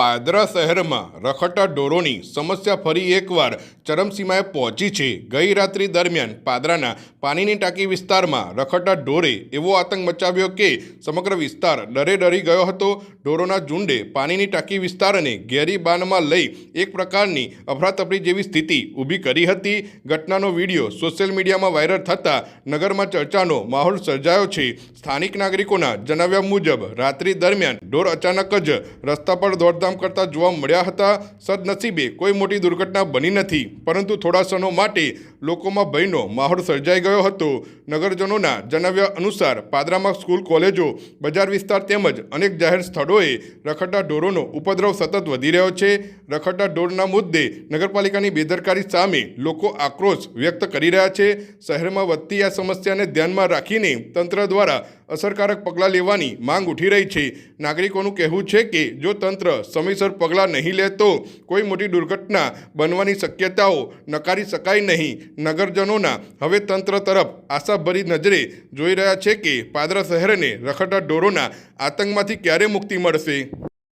પાદરા શહેરમાં રખડતા ઢોરોની સમસ્યા ફરી એકવાર ચરમસીમાએ પહોંચી છે. ગઈ રાત્રિ દરમિયાન પાદરાના પાણીની ટાંકી વિસ્તારમાં રખડતા ઢોરે એવો આતંક મચાવ્યો કે સમગ્ર વિસ્તાર ડરે ડરી ગયો હતો. ઢોરોના ઝુંડે પાણીની ટાંકી વિસ્તારને ઘેરી બાનમાં લઈ એક પ્રકારની અફરાતફરી જેવી સ્થિતિ ઊભી કરી હતી. ઘટનાનો વીડિયો સોશિયલ મીડિયામાં વાયરલ થતાં નગરમાં ચર્ચાનો માહોલ સર્જાયો છે. સ્થાનિક નાગરિકોના જણાવ્યા મુજબ, રાત્રિ દરમિયાન ઢોર અચાનક જ રસ્તા પર દોડધામ કરતા જોવા મળ્યા હતા. સદનસીબે કોઈ મોટી દુર્ઘટના બની નથી. પરંતુ થોડા ક્ષણો માટે લોકોમાં ભયનો માહોલ સર્જાઈ ગયો હતો. નગરજનોના જણાવ્યા અનુસાર પાદરામાં સ્કૂલ, કોલેજો, બજાર વિસ્તાર તેમજ અનેક જાહેર સ્થળોએ રખડતા ઢોરોનો ઉપદ્રવ સતત વધી રહ્યો છે. રખડતા ઢોરના મુદ્દે નગરપાલિકાની બેદરકારી સામે લોકો આક્રોશ વ્યક્ત કરી રહ્યા છે. શહેરમાં વધતી આ સમસ્યાને ધ્યાનમાં રાખીને તંત્ર દ્વારા અસરકારક પગલાં લેવાની માંગ ઉઠી રહી છે. નાગરિકોનું કહેવું છે કે, જો તંત્ર સમયસર પગલાં નહીં લે તો કોઈ મોટી દુર્ઘટના બનવાની શક્યતાઓ નકારી શકાય નહીં. નગરજનોના હવે તંત્ર તરફ આશાભરી નજરે જોઈ રહ્યા છે કે, પાદરા શહેરને રખડતા ઢોરોના આતંકમાંથી ક્યારે મુક્તિ મળશે?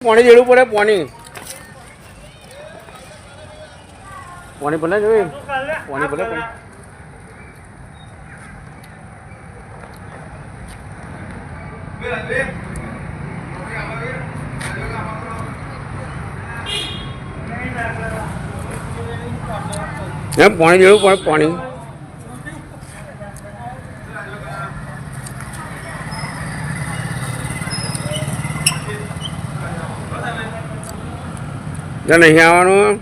પાણી જેવું પડે, પાણી. પાણી ભલે જોઈએ. પાણી ભલે પણ એમ પાણી જેવું પડે પાણી ત્યાં નહીં આવવાનું